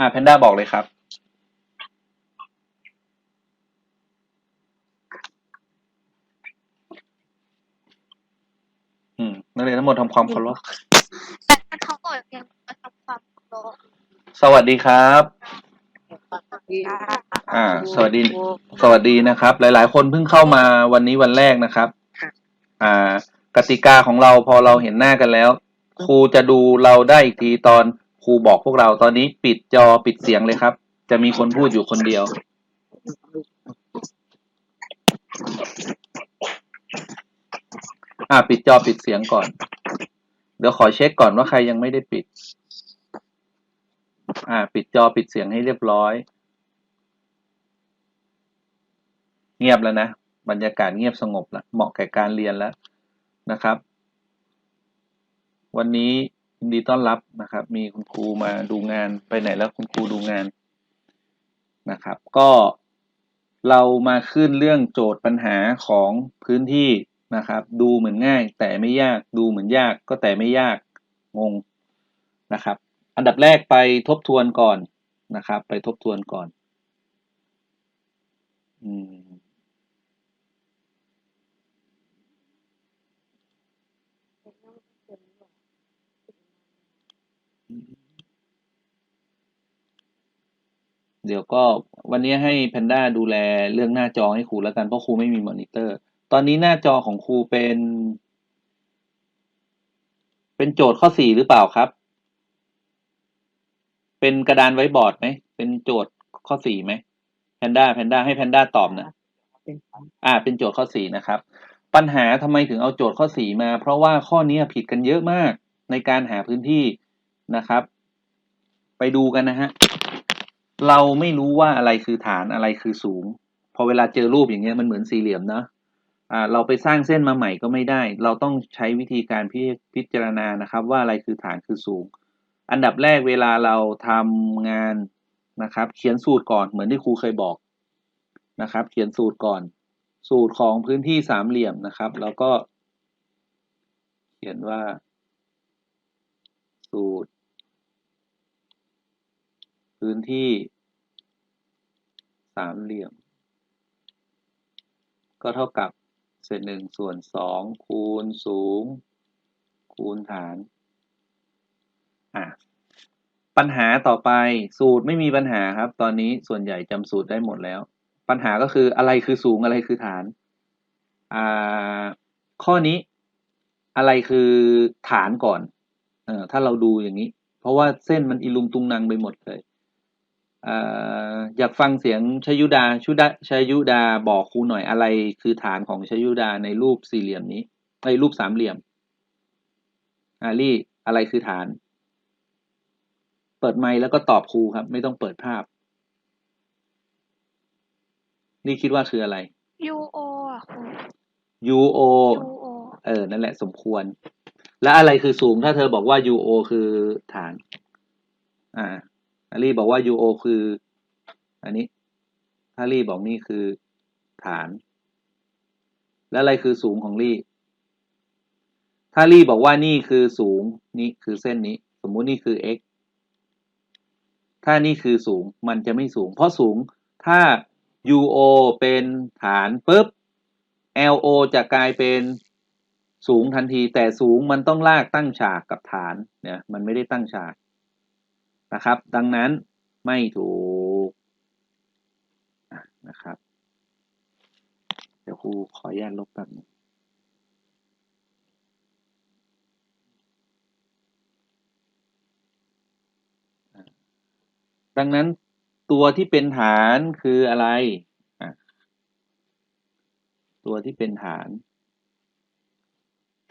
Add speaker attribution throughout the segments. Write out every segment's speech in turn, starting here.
Speaker 1: อ่าแพนด้าบอกเลยครับ อืมนักเรียนทั้งหมดทำความเคารพ
Speaker 2: แต่เขาก็ยังมาทำความเคารพ
Speaker 1: สวัสดีครับ อ่า สวัสดี สวัสดีนะครับ หลาย ๆ คนเพิ่งเข้ามาวันนี้วันแรกนะครับ อ่า กติกาของเราพอเราเห็นหน้ากันแล้ว ครูจะดูเราได้อีกทีตอน ครูบอกพวกเราตอนนี้ปิดจอปิดเสียงเลยครับ จะมีคนพูดอยู่คนเดียว อ่าปิดจอปิดเสียงก่อน เดี๋ยวขอเช็คก่อนว่าใครยังไม่ได้ปิด อ่า ปิดจอปิดเสียงให้เรียบร้อย เงียบแล้วนะ บรรยากาศเงียบสงบแล้วเหมาะแก่การเรียนแล้วนะครับ วันนี้ ยินดีต้อนรับนะครับ มีคุณครูมาดูงานไปไหนแล้วคุณครูดูงานนะครับ ก็เรามาขึ้นเรื่องโจทย์ปัญหาของพื้นที่นะครับ ดูเหมือนง่าย แต่ไม่ยากดูเหมือนยากก็แต่ไม่ยากงงนะครับ อันดับแรกไปทบทวนก่อนนะครับ ไปทบทวนก่อนอืม เดี๋ยวก็วันนี้ให้แพนด้าดูแลเรื่องหน้าจอให้ครูแล้วกันเพราะครูไม่มีมอนิเตอร์ ตอนนี้หน้าจอของครูเป็น เป็นโจทย์ข้อสี่หรือเปล่าครับ เป็นกระดานไว้บอร์ดไหมเป็นโจทย์ข้อสี่ไหมแพนด้าแพนด้าให้แพนด้าตอบนะอ่า เป็นโจทย์ข้อสี่นะครับ ปัญหาทำไมถึงเอาโจทย์ข้อสี่มา เพราะว่าข้อนี้ผิดกันเยอะมากในการหาพื้นที่นะครับ ไปดูกันนะฮะ เราไม่รู้ว่าอะไรคือฐานอะไรคือสูง พอเวลาเจอรูปอย่างเงี้ยมันเหมือนสี่เหลี่ยมเนาะอ่าเราไปสร้างเส้นมาใหม่ก็ไม่ได้ เราต้องใช้วิธีการพิพิจารณานะครับ ว่าอะไรคือฐานคือสูง อันดับแรกเวลาเราทำงานนะครับ เขียนสูตรก่อนเหมือนที่ครูเคยบอกนะครับ เขียนสูตรก่อน สูตรของพื้นที่สามเหลี่ยมนะครับ แล้วก็ เขียนว่า สูตร พื้นที่สามเหลี่ยม ก็เท่ากับเศษหนึ่งส่วนสองคูณสูง คูณฐานอะปัญหาต่อไปสูตรไม่มีปัญหาครับ ตอนนี้ส่วนใหญ่จำสูตรได้หมดแล้ว ปัญหาก็คืออะไรคือสูงอะไรคือฐานอ่าข้อนี้อะไรคือฐานก่อนเออถ้าเราดูอย่างนี้ เพราะว่าเส้นมันอิลุงตุงนังไปหมดเลย อ่าอยากฟังเสียงชยุดาชุดาชยุดาบอกครูหน่อยอะไรคือฐานของชยุดาในรูปสี่เหลี่ยมนี้ในรูปสามเหลี่ยมอาลี่อะไรคือฐาน เปิดไมค์แล้วก็ตอบครูครับ ไม่ต้องเปิดภาพ นี่คิดว่าคืออะไร
Speaker 2: ยูโออะครู
Speaker 1: UO
Speaker 2: ยูโอ
Speaker 1: เออ นั่นแหละสมควร และอะไรคือสูงถ้าเธอบอกว่า UO คือฐาน อ่า อารีบอกว่า UO คือ อันนี้ถ้ารี่บอกนี่คือฐาน แล้วอะไรคือสูงของรี่ถ้ารี่บอกว่านี่คือสูงนี่คือเส้นนี้ สมมุตินี่คือ x ถ้านี่คือสูงมันจะไม่สูง เพราะสูงถ้า UO เป็นฐานปุ๊บ LO จะกลายเป็นสูงทันที แต่สูงมันต้องลากตั้งฉากกับฐานเนี่ยมันไม่ได้ตั้งฉาก นะครับ ดังนั้นไม่ถูกะนะครับ เดี๋ยวครูขออนุญาตลบแป๊บนึงดังนั้นตัวที่เป็นฐานคืออะไร ตัวที่เป็นฐาน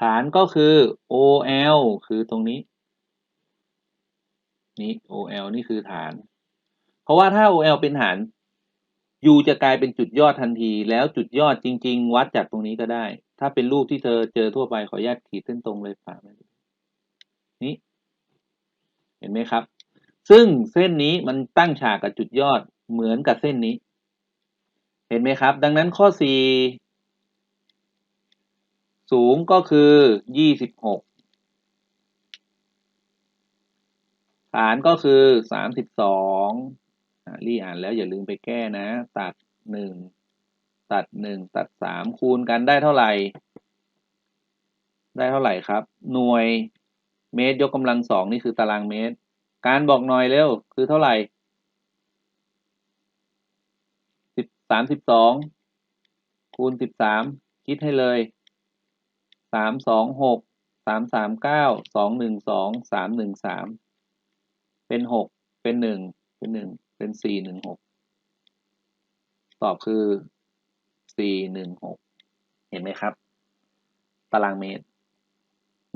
Speaker 1: ฐานก็คือ OL คือตรงนี้ นี้ OL นี่คือฐาน เพราะว่าถ้า OL เป็นฐาน U จะกลายเป็นจุดยอดทันที แล้วจุดยอดจริง ๆ วัดจากตรงนี้ก็ได้ ถ้าเป็นรูปที่เธอเจอทั่วไปขออนุญาตขีดเส้นตรงเลยฝากนี้เห็นไหมครับ ซึ่งเส้นนี้มันตั้งฉากกับจุดยอดเหมือนกับเส้นนี้ เห็นไหมครับ ดังนั้นข้อ 4 สูงก็คือ 26 ฐ ฐานก็คือสามสิบสองรี่อ่านแล้วอย่าลืมไปแก้นะ ตัดหนึ่งตัดหนึ่งตัดสามคูณกันได้เท่าไหร่ ได้เท่าไหร่ครับ หน่วยเมตรยกกำลังสองนี่คือตารางเมตร การบอกหน่อยเร็วคือเท่าไหร่สิบสามสิบสองคูณสิบสามคิดให้เลยสามสองหกสามสามเก้าสองหนึ่งสองสามหนึ่งสาม เป็นหกเป็นหนึ่งเป็นหนึ่งเป็นสี่หนึ่งหกตอบคือสี่หนึ่งหกเห็นไหมครับ ตารางเมตร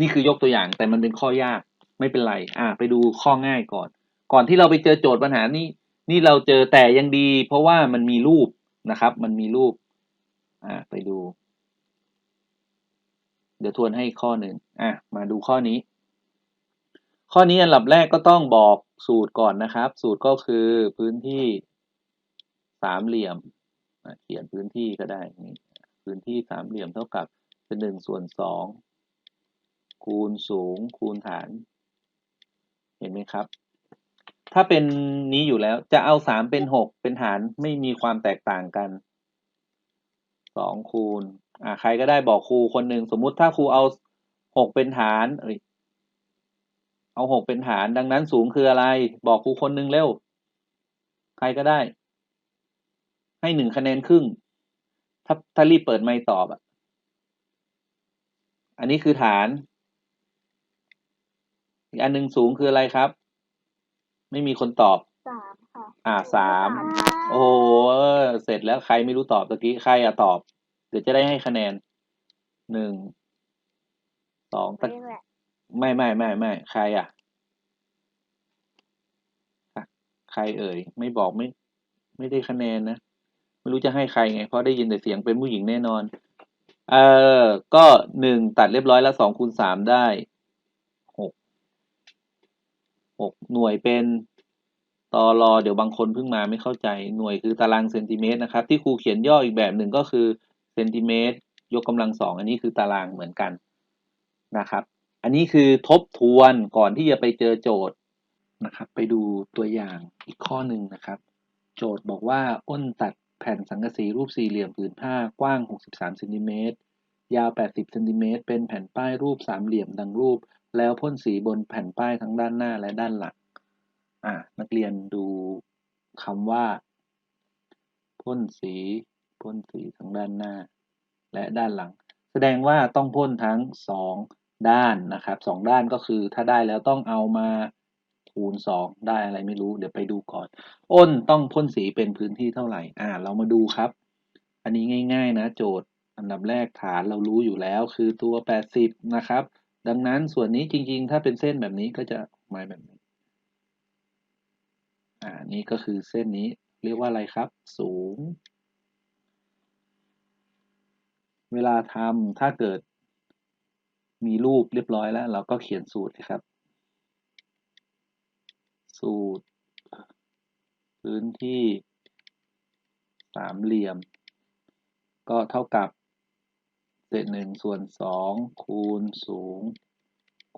Speaker 1: นี่คือยกตัวอย่างแต่มันเป็นข้อยากไม่เป็นไร อ่า ไปดูข้อง่ายก่อน ก่อนที่เราไปเจอโจทย์ปัญหานี่นี่เราเจอแต่ยังดี เพราะว่ามันมีรูปนะครับ มันมีรูป อ่า ไปดู เดี๋ยวทวนให้ข้อหนึ่งอะ มาดูข้อนี้ ข้อนี้อันดับแรกก็ต้องบอกสูตรก่อนนะครับ สูตรก็คือพื้นที่สามเหลี่ยมเขียนพื้นที่ก็ได้นี่พื้นที่สามเหลี่ยมเท่ากับเป็นหนึ่งส่วนสองคูณสูงคูณฐาน เห็นไหมครับ ถ้าเป็นนี้อยู่แล้วจะเอาสามเป็นหกเป็นฐานไม่มีความแตกต่างกันสองคูณอ่าใครก็ได้บอกครูคนหนึ่งสมมุติถ้าครูเอาหกเป็นฐานเอ้ย เอาหกเป็นฐานดังนั้นสูงคืออะไร บอกครูคนหนึ่งเร็ว ใครก็ได้ ให้หนึ่งคะแนนครึ่ง ถ้าถ้ารีบเปิดไมค์ตอบอะ อันนี้คือฐาน อีกอันหนึ่งสูงคืออะไรครับ ไม่มีคนตอบ
Speaker 2: สามค่ะ
Speaker 1: อ่าสามโอ้โหเสร็จแล้วใครไม่รู้ตอบตะกี้ใครอะตอบ เดี๋ยวจะได้ให้คะแนนหนึ่งสองตะ
Speaker 2: นี่แหละ
Speaker 1: ไม่ไม่ไม่ไม่ใครอะอะ ใครเอ่ย ไม่บอกไม่ ไม่ได้คะแนนนะ ไม่รู้จะให้ใครไง เพราะได้ยินแต่เสียงเป็นผู้หญิงแน่นอน เออ ก็หนึ่งตัดเรียบร้อยแล้วสองคูณสามได้หกหกหน่วยเป็นตอรอเดี๋ยวบางคนเพิ่งมาไม่เข้าใจหน่วยคือตารางเซนติเมตรนะครับ ที่ครูเขียนย่ออีกแบบหนึ่งก็คือเซนติเมตรยกกำลังสองอันนี้คือตารางเหมือนกันนะครับ อันนี้คือทบทวนก่อนที่จะไปเจอโจทย์นะครับ ไปดูตัวอย่างอีกข้อหนึ่งนะครับ โจทย์บอกว่าอ้นตัดแผ่นสังกะสีรูปสี่เหลี่ยมผืนผ้ากว้าง 63เซนติเมตรยาว 80เซนติเมตรเป็นแผ่นป้ายรูปสามเหลี่ยมดังรูป แล้วพ่นสีบนแผ่นป้ายทั้งด้านหน้าและด้านหลังอ่านักเรียนดูคำว่าพ่นสีพ่นสีทั้งด้านหน้า และด้านหลัง แสดงว่าต้องพ่นทั้งสอง ด้านนะครับสองด้านก็คือถ้าได้แล้วต้องเอามาคูณสองได้อะไรไม่รู้เดี๋ยวไปดูก่อน อ้นต้องพ่นสีเป็นพื้นที่เท่าไหร่ อ่า เรามาดูครับ อันนี้ง่าย ๆ นะ โจทย์อันดับแรกฐานเรารู้อยู่แล้วคือตัว 80 นะครับ ดังนั้นส่วนนี้จริง ๆ ถ้าเป็นเส้นแบบนี้ก็จะออกมาแบบนี้ อ่า นี่ก็คือเส้นนี้เรียกว่าอะไรครับ สูง เวลาทำถ้าเกิด มีรูปเรียบร้อยแล้ว เราก็เขียนสูตรเลยครับ สูตร พื้นที่สามเหลี่ยม ก็เท่ากับเศษหนึ่งส่วนสองคูณสูง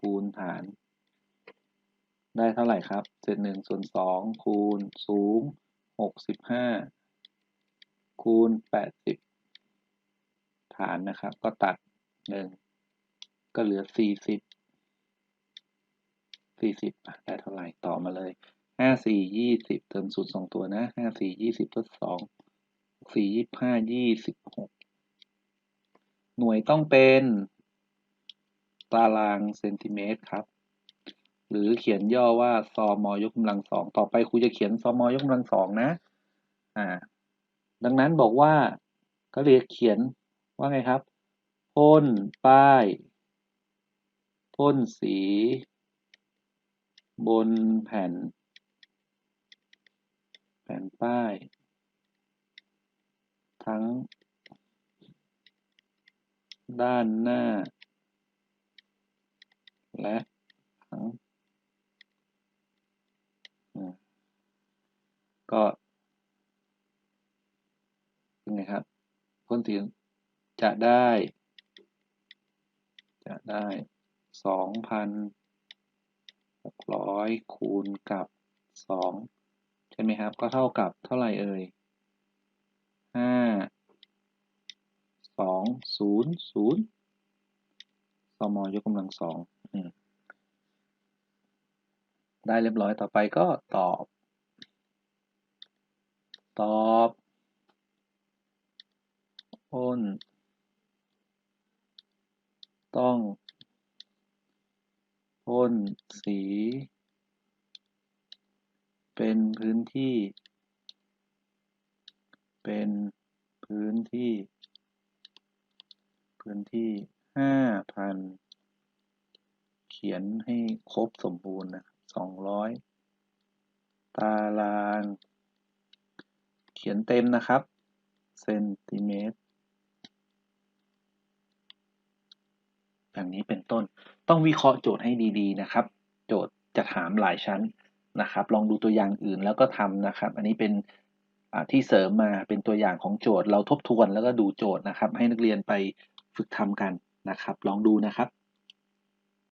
Speaker 1: คูณฐาน ได้เท่าไหร่ครับ เศษหนึ่งส่วนสองคูณสูงหกสิบห้าคูณแปดสิบฐานนะครับ ก็ตัดหนึ่ง ก็เหลือสี่สิบสี่สิบได้เท่าไหร่ต่อมาเลยห้าสี่ยี่สิบเติมศูนย์สองตัวนะห้าสี่ยี่สิบลดสองสี่ยี่ห้ายี่สิบหกหน่วยต้องเป็น ตารางเซนติเมตรครับ หรือเขียนย่อว่าซอมอยกกำลังสองต่อไปครูจะเขียนซอมอยกกำลังสองนะ อ่า ดังนั้นบอกว่าก็เรียกเขียนว่าไงครับพ่นป้าย พ่นสี บนแผ่น แผ่นป้าย ทั้ง ด้านหน้า และทั้งก็เป็นไงครับพ่นสีจะได้ จะได้ สองพันหกร้อยคูณกับสองใช่ไหมครับ ก็เท่ากับเท่าไหร่เอ่ยห้าสองศูนย์ศูนย์สมยกกำลังสองได้เรียบร้อยต่อไปก็ตอบ ตอบอ้นต้อง พ่นสี เป็นพื้นที่ เป็นพื้นที่ พื้นที่ห้าพันเขียนให้ครบสมบูรณ์นะสองร้อยตาราง เขียนเต็มนะครับ เซนติเมตร อย่างนี้เป็นต้น ต้องวิเคราะห์โจทย์ให้ดีๆนะครับ โจทย์จะถามหลายชั้นนะครับ ลองดูตัวอย่างอื่นแล้วก็ทำนะครับ อันนี้เป็นที่เสริมมาเป็นตัวอย่างของโจทย์ เราทบทวนแล้วก็ดูโจทย์นะครับ ให้นักเรียนไปฝึกทำกันนะครับ ลองดูนะครับ